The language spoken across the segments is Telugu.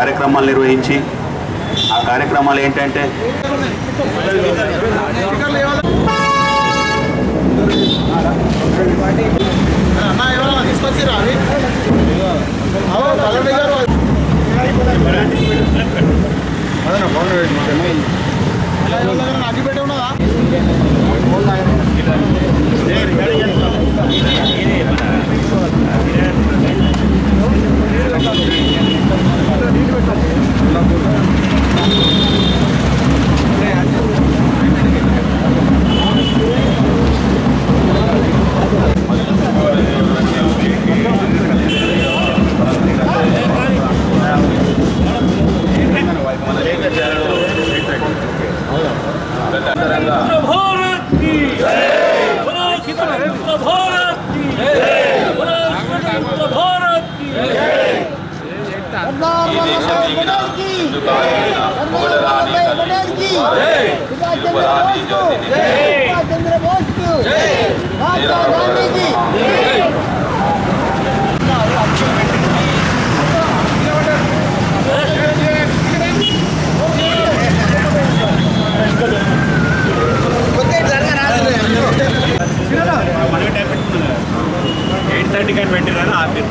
కార్యక్రమాలు నిర్వహించి ఆ కార్యక్రమాలు ఏంటంటే అది పెట్టి ఉన్నదా चंद्र बोस महात्मा गांधी जी ఎయిట్ థర్టీ కానీ పెట్టిన ఆపి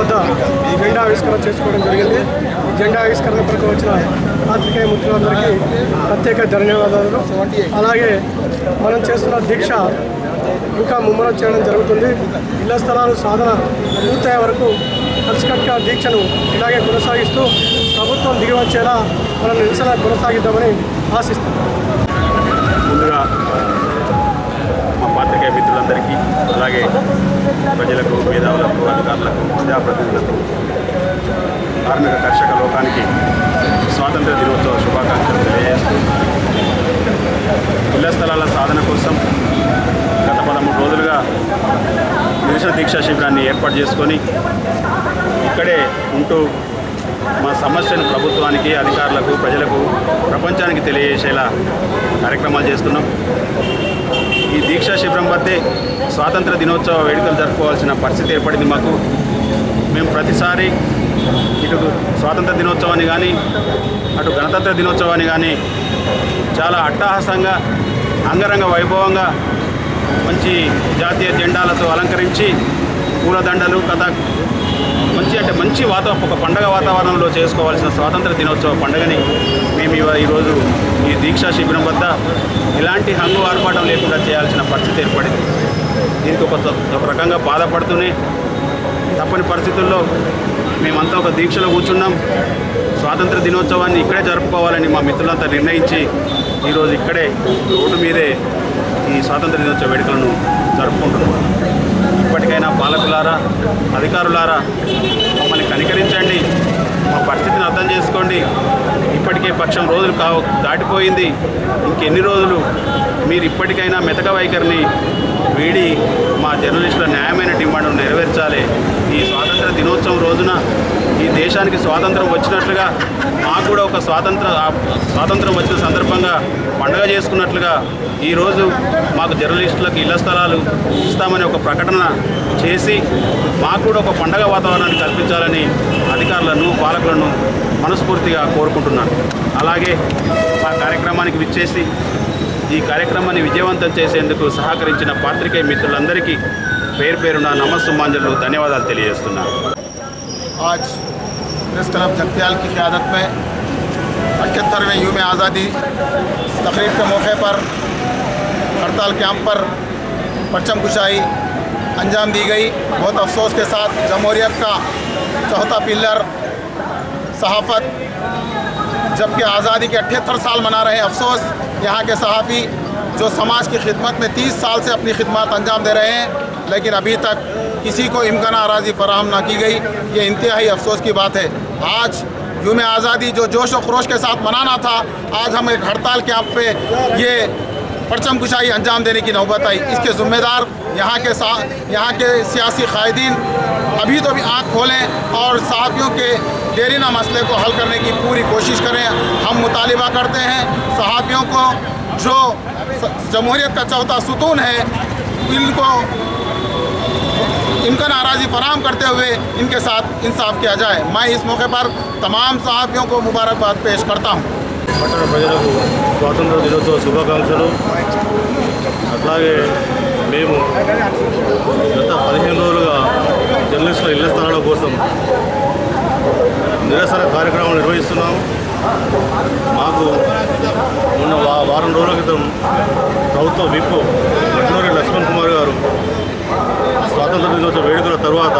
వద్ద ఈ జెండా ఆవిష్కరణ చేసుకోవడం జరిగింది. ఈ జెండా ఆవిష్కరణ కొరకు వచ్చిన పాత్రికేయ మిత్రులందరికీ ప్రత్యేక ధన్యవాదాలు. అలాగే మనం చేస్తున్న దీక్ష ఇంకా ముమ్మరం చేయడం జరుగుతుంది. ఇళ్ళ స్థలాలు సాధన పూర్తయ్యే వరకు కలిసికట్టుగా దీక్షను ఇలాగే కొనసాగిస్తూ ప్రభుత్వం దిగి వచ్చేలా మనం నిరసన కొనసాగిద్దామని ఆశిస్తున్నాం. ముందుగా పాత్రికేయ మిత్రులందరికీ అలాగే ప్రజలకు మేధావులకు అధికారులకు ప్రజాప్రతినిధులకు కార్మిక కర్షక లోకానికి స్వాతంత్ర దినోత్సవ శుభాకాంక్షలు తెలియజేస్తూ ఇళ్ళ స్థలాల సాధన కోసం గత పదమూడు రోజులుగా నిరసన దీక్షా శిబిరాన్ని ఏర్పాటు చేసుకొని ఇక్కడే ఉంటూ మా సమస్యను ప్రభుత్వానికి అధికారులకు ప్రజలకు ప్రపంచానికి తెలియజేసేలా కార్యక్రమాలు చేస్తున్నాం. ఈ దీక్షా శిబిరం వద్దే స్వాతంత్ర దినోత్సవ వేడుకలు జరుపుకోవాల్సిన పరిస్థితి ఏర్పడింది మాకు. మేము ప్రతిసారి ఇటు స్వాతంత్ర దినోత్సవాన్ని కానీ అటు గణతంత్ర దినోత్సవాన్ని కానీ చాలా అట్టహాసంగా అంగరంగ వైభవంగా మంచి జాతీయ జెండాలతో అలంకరించి పూలదండలు కథ ఎందుకంటే అంటే మంచి వాతావరణం ఒక పండగ వాతావరణంలో చేసుకోవాల్సిన స్వాతంత్ర దినోత్సవ పండుగని మేము ఈరోజు ఈ దీక్షా శిబిరం వద్ద ఎలాంటి హంగు ఆర్పాటం లేకుండా చేయాల్సిన పరిస్థితి ఏర్పడింది. దీనికి ఒక ఒక రకంగా బాధపడుతూనే తప్పని పరిస్థితుల్లో మేమంతా ఒక దీక్షలో కూర్చున్నాం. స్వాతంత్ర దినోత్సవాన్ని ఇక్కడే జరుపుకోవాలని మా మిత్రులంతా నిర్ణయించి ఈరోజు ఇక్కడే రోడ్డు మీదే ఈ స్వాతంత్ర దినోత్సవ వేడుకలను జరుపుకుంటున్నాం. ఇప్పటికైనా పాలకులారా అధికారులారా మమ్మల్ని కనికరించండి. మా పరిస్థితిని అర్థం చేసుకోండి. ఇప్పటికే పక్షం రోజులు కా దాటిపోయింది. ఇంకెన్ని రోజులు? మీరు ఇప్పటికైనా మెతక వైఖరిని వీడి మా జర్నలిస్టుల న్యాయమైన డిమాండ్ను నెరవేర్చాలి. ఈ స్వాతంత్ర దినోత్సవం రోజున ఈ దేశానికి స్వాతంత్రం వచ్చినట్లుగా మాకు కూడా ఒక స్వాతంత్ర స్వాతంత్రం వచ్చిన సందర్భంగా పండగ చేసుకున్నట్లుగా ఈరోజు మాకు జర్నలిస్టులకు ఇళ్ళ స్థలాలు ఇస్తామని ఒక ప్రకటన చేసి మాకు కూడా ఒక పండగ వాతావరణాన్ని కల్పించాలని అధికారులను పాలకులను మనస్ఫూర్తిగా కోరుకుంటున్నాను. అలాగే మా కార్యక్రమానికి విచ్చేసి ఈ కార్యక్రమాన్ని విజయవంతం చేసేందుకు సహకరించిన పాత్రికేయ మిత్రులందరికీ పేరు పేరున నమస్సుమాంజలు ధన్యవాదాలు తెలియజేస్తున్నాను. आज پریس کلب جگتیال کی قیادت میں اٹھترویں یوم آزادی تقریب کے موقع پر ہڑتال کیمپ پر پرچم کشائی انجام دی گئی۔ بہت افسوس کے ساتھ جمہوریت کا چوتھا پلر صحافت جبکہ آزادی کے اٹھہتر سال منا رہے ہیں۔ افسوس یہاں کے صحافی جو سماج کی خدمت میں تیس سال سے اپنی خدمات انجام دے رہے ہیں، لیکن ابھی تک کسی کو امکانہ آرازی فراہم نہ کی گئی، یہ انتہائی افسوس کی بات ہے۔ آج یوم آزادی جو جوش و خروش کے ساتھ منانا تھا، آج ہم ایک ہڑتال کے آپ پہ یہ پرچم کشائی انجام دینے کی نوبت آئی۔ اس کے ذمہ دار یہاں کے یہاں کے سیاسی قائدین ابھی تو بھی آنکھ کھولیں اور صحافیوں کے دیرینہ مسئلے کو حل کرنے کی پوری کوشش کریں۔ ہم مطالبہ کرتے ہیں۔ صحافیوں کو جو جمہوریت کا چوتھا ستون ہے، ان کو ان کا ناراضی فراہم کرتے ہوئے ان کے ساتھ انصاف کیا جائے۔ میں اس موقع پر تمام صحافیوں کو مبارکباد پیش کرتا ہوں۔ پہنچ پرنکشن اٹھا میم گت پہ روزگار جرنلیس نسل کارکرم نوہست وار روز లక్ష్మణ్ కుమార్ గారు స్వాతంత్ర దినోత్సవ వేడుకల తర్వాత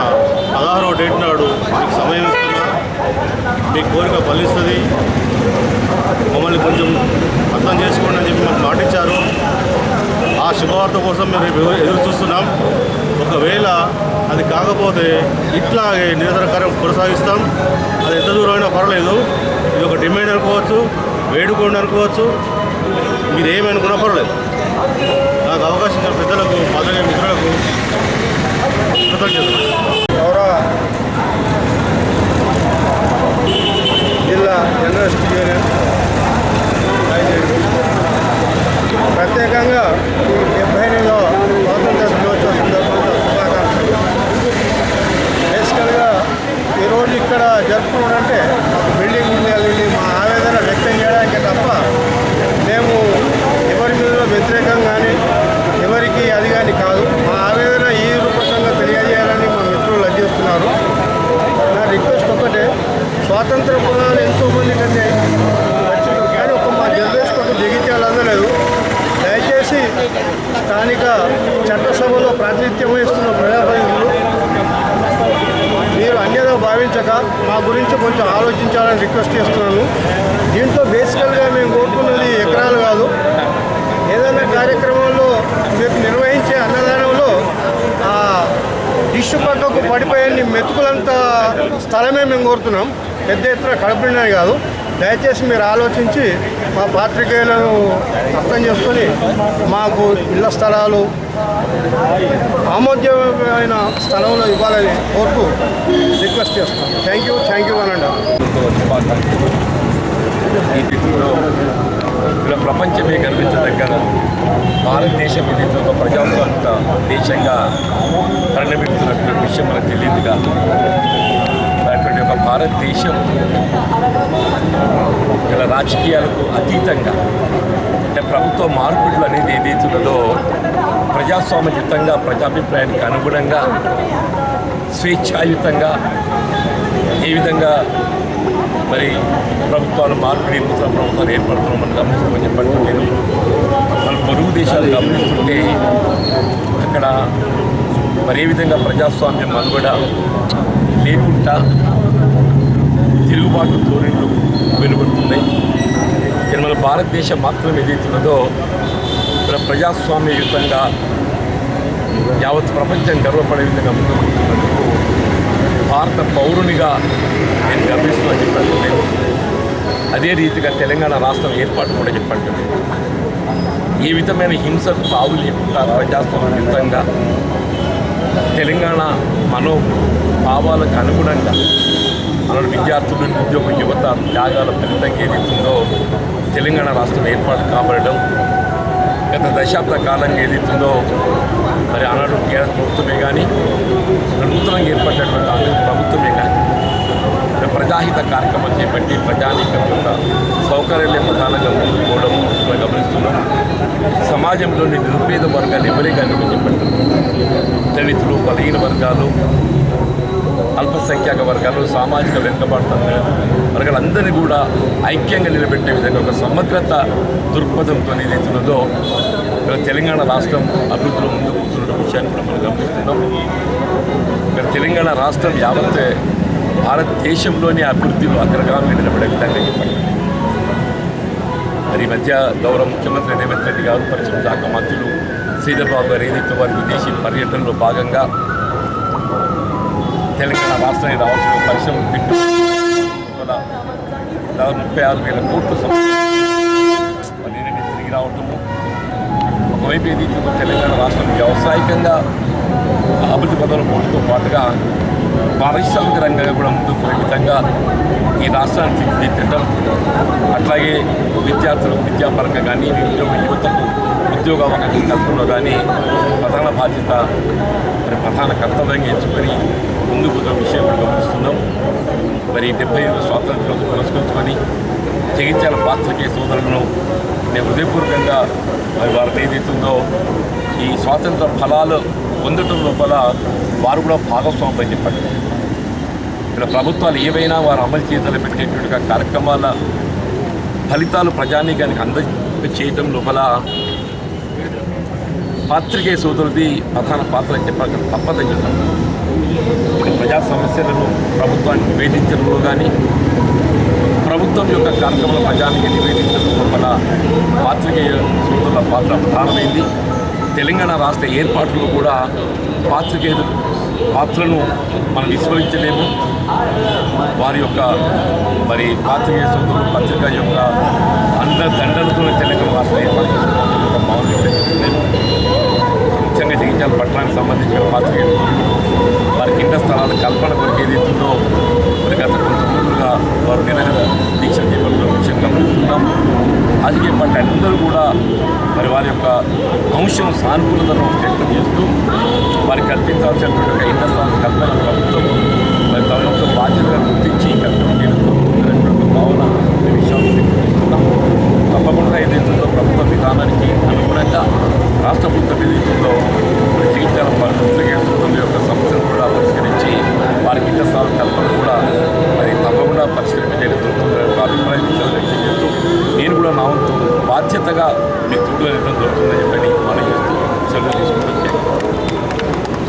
పదహారవ డేట్ నాడు మీకు సమయం ఇస్తున్నా. మీ కోరిక ఫలిస్తుంది. మమ్మల్ని కొంచెం అర్థం చేసుకోండి అని చెప్పి మాకు మాటిచ్చారు. ఆ శుభవార్త కోసం మేము రేపు ఎదురు- చూస్తున్నాం. ఒకవేళ అది కాకపోతే ఇట్లాగే నిరంతర కార్యం కొనసాగిస్తాం. అది ఎంత దూరం అయినా పర్వాలేదు. ఇది ఒక డిమాండ్ అనుకోవచ్చు వేడుకోండి అనుకోవచ్చు. మీరు ఏమనుకున్నా పర్వాలేదు. నాకు అవకాశం పెద్దలకు పదవి మిత్రులకు గౌరవ జిల్లా జర్నలిస్ట్ యూనియన్ ప్రత్యేకంగా ఈ డెబ్బై ఎనిమిదవ స్వాతంత్ర దినోత్సవ సందర్భంగా శుభాకాంక్షలు బేసికల్గా ఈరోజు ఇక్కడ జరుపుకోవడంటే మాకు బిల్డింగ్ ఉంది అది ఉంది, మా ఆవేదన వ్యక్తం చేయడానికి తప్ప మేము ఎవరి మీద వ్యతిరేకం కానీ ఎవరికి అది కానీ కాదు మా ఆవేదన ఈ రూపకంగా తెలియజేయాలని మా మిత్రులు అందిస్తున్నారు నా రిక్వెస్ట్ ఒకటే స్వాతంత్ర పదాలు ఎంతోమంది కంటే వచ్చింది కానీ ఒక మా జనరేషన్ ఒక జగిత్యాలు అందలేదు దయచేసి స్థానిక చట్టసభలో ప్రాతినిధ్యం వహిస్తున్న ప్రజాప్రతినిధులు మీరు ఆలోచించక మా గురించి కొంచెం ఆలోచించాలని రిక్వెస్ట్ చేస్తున్నాను దీంట్లో బేసికల్గా మేము కోరుకున్నది ఎకరాలు కాదు. ఏదైనా కార్యక్రమంలో మీకు నిర్వహించే అన్నదానంలో ఆ డిష్ పక్కకు పడిపోయే మెతుకులంత స్థలమే మేము కోరుతున్నాం. పెద్ద ఎత్తున కడపడినవి కాదు. దయచేసి మీరు ఆలోచించి మా పాత్రికేయులను అర్థం చేసుకొని మాకు ఇళ్ళ స్థలాలు ఆమోద్యమైన స్థలంలో ఇవ్వాలని కోరుతూ రిక్వెస్ట్ చేస్తాను థ్యాంక్ యూ థ్యాంక్ యూ అనండి ఈ తిథిలో ఇలా ప్రపంచమే గర్వించదగ్గ భారతదేశం ఇది. ఒక ప్రజాస్వామిక దేశంగా పరిణమిస్తున్నటువంటి విషయం మనకు తెలియదు కాదు అటువంటి ఒక భారతదేశం ఇలా రాజకీయాలకు అతీతంగా అంటే ప్రభుత్వ మార్పులు అనేది ఏదైతున్నదో ప్రజాస్వామ్యయుతంగా ప్రజాభిప్రాయానికి అనుగుణంగా స్వేచ్ఛాయుతంగా ఏ విధంగా మరి ప్రభుత్వాలు మార్పిడి నూతన ప్రభుత్వాలు ఏర్పడుతున్నామని గమనిస్తామని చెప్పండి. నేను మన పొరుగు దేశాలు గమనిస్తుంటే అక్కడ మరి ఏ విధంగా ప్రజాస్వామ్యం మనుగడ లేకుండా తిరుగుబాటు ధోరణులు వెలువడుతున్నాయి. కానీ మన భారతదేశం మాత్రం ఏదైతున్నదో ఇక్కడ ప్రజాస్వామ్యయుతంగా యావత్ ప్రపంచం గర్వపడే విధంగా ముందుకు భారత పౌరునిగా నేను గర్విస్తున్నా చెప్పాను అదే రీతిగా తెలంగాణ రాష్ట్రం ఏర్పాటు కూడా చెప్పండి. ఏ విధమైన హింసకు తావు లేకుండా ప్రజాస్వామ్యయుతంగా తెలంగాణ మనో భావాలకు అనుగుణంగా మన విద్యార్థులు నిరుద్యోగ యువత త్యాగాల ఫలితంగా ఏదైతుందో తెలంగాణ రాష్ట్రం ఏర్పాటు కాబడడం గత దశాబ్ద కాలంగా ఏదైతుందో మరి ఆనాడు టీఆర్ఎస్ ప్రభుత్వమే కానీ నూతనంగా ఏర్పడినటువంటి కాంగ్రెస్ ప్రభుత్వమే కానీ ప్రజాహిత కార్యక్రమాలు చేపట్టి ప్రజానీకం యొక్క సౌకర్యాలే ప్రధానంగా ముందుకోవడం మనం గమనిస్తున్నాం. సమాజంలోని నిరుపేద వర్గాలు ఎవరే కానీ చెప్పండి. దళితులు బలహీన వర్గాలు అల్పసంఖ్యాక వర్గాలు సామాజిక వెనుకబడుతున్న వర్గాలందరినీ కూడా ఐక్యంగా నిలబెట్టే విధంగా ఒక సమగ్రత దృక్పథంతో ఏదైతున్నదో ఇక్కడ తెలంగాణ రాష్ట్రం అభివృద్ధిలో ముందుకు కూర్చున్న విషయాన్ని కూడా మనం గమనిస్తున్నాం. ఇక్కడ తెలంగాణ రాష్ట్రం యావత్ భారతదేశంలోని అభివృద్ధిలో అగ్రగామి నిలబడే విధంగా చెప్పండి. మరి ఈ మధ్య గౌరవ ముఖ్యమంత్రి రేవంత్ రెడ్డి గారు పరిశ్రమ శాఖ మంత్రులు శ్రీధర్ గారు ఏదైతే వారి విదేశీ పర్యటనలో భాగంగా తెలంగాణ రాష్ట్రానికి రావాల్సిన పరిశ్రమలు పెట్టు కూడా ముప్పై ఆరు వేల కోట్లు సంవత్సరం తిరిగి రావటము. ఒకవైపు ఏదైతే తెలంగాణ రాష్ట్రం వ్యవసాయకంగా అభివృద్ధి పదవులు పోటీతో పాటుగా పారిశ్రామిక రంగంగా కూడా ముందుకు పోయే విధంగా ఈ రాష్ట్రాన్ని తీర్చిదిద్దడం అట్లాగే విద్యార్థులు విద్యాపరంగా కానీ నిరుద్యోగ యువతకు ఉద్యోగ అవకాశం కల్పనలో కానీ ప్రధాన బాధ్యత మరి ప్రధాన కర్తవ్యంగా ఎంచుకొని ముందుకు పోతున్న విషయం గమనిస్తున్నాం. మరి డెబ్బై ఐదు స్వాతంత్రం పురస్కరించుకొని జగించాల పాత్రికే సోదరులను నేను హృదయపూర్వకంగా మరి వారికి ఏదైతుందో ఈ స్వాతంత్ర ఫలాలు పొందటం లోపల వారు కూడా భాగస్వామ్యం చెప్పండి ఇక్కడ ప్రభుత్వాలు ఏవైనా వారు అమలు చేయదలు పెట్టేటువంటి కార్యక్రమాల ఫలితాలు ప్రజానీకానికి అంద చేయటం లోపల పాత్రికేయ సోదరుది ప్రధాన పాత్ర చెప్పక తప్పదని చెప్పాను ప్రజా సమస్యలను ప్రభుత్వానికి నివేదించడంలో కానీ ప్రభుత్వం యొక్క కార్యక్రమాల ప్రజానికి నివేదించడం లోపల పాత్రికేయ సోదరుల పాత్ర ప్రధానమైంది. తెలంగాణ రాష్ట్ర ఏర్పాటులో కూడా పాత్రికేయుల పాత్రను మనం విస్మరించలేము. వారి యొక్క మరి పాత్రికేయ సోదరులు పత్రిక యొక్క అందరి దండలతో తెలంగాణ రాష్ట్ర ఏర్పాటు చేసుకున్నటువంటి ఒక ముఖ్యంగా జగిత్యాల పట్టణానికి సంబంధించిన పాత్రికేయులు. వారికి ఇంట స్థలాల కల్పన కొరకు ఏదైతుందో మరి గత కొంత రోజులుగా వారు నిరంతర దీక్ష చేపట్టిన గమనిస్తున్నాం. రాజకీయ పార్టీ అందరూ కూడా మరి వారి యొక్క అంశం సానుకూలతను వ్యక్తం చేస్తూ వారికి కల్పించాల్సినటువంటి ఒక ఇంట స్థలాల కల్పన ప్రభుత్వం మరి తమ యొక్క బాధ్యతగా గుర్తించి కల్పన చేయడంతో భావన విషయాన్ని తప్పకుండా ఏదైతుందో ప్రభుత్వ విధానానికి అనుగుణంగా రాష్ట్ర ప్రభుత్వ ఏదైతుందో మరి జగిత్యాల యొక్క సమస్యను కూడా పరిష్కరించి వారికి ఇంత స్థానం కల్పన కూడా మరి తప్పకుండా పరిష్కరించే అభిప్రాయం వ్యక్తం చేస్తూ నేను కూడా నా వంతు బాధ్యతగా మీకు తోడుగా ఇవ్వడం జరుగుతుందని చెప్పని మనం చేస్తూ సెలవు తీసుకుంటాం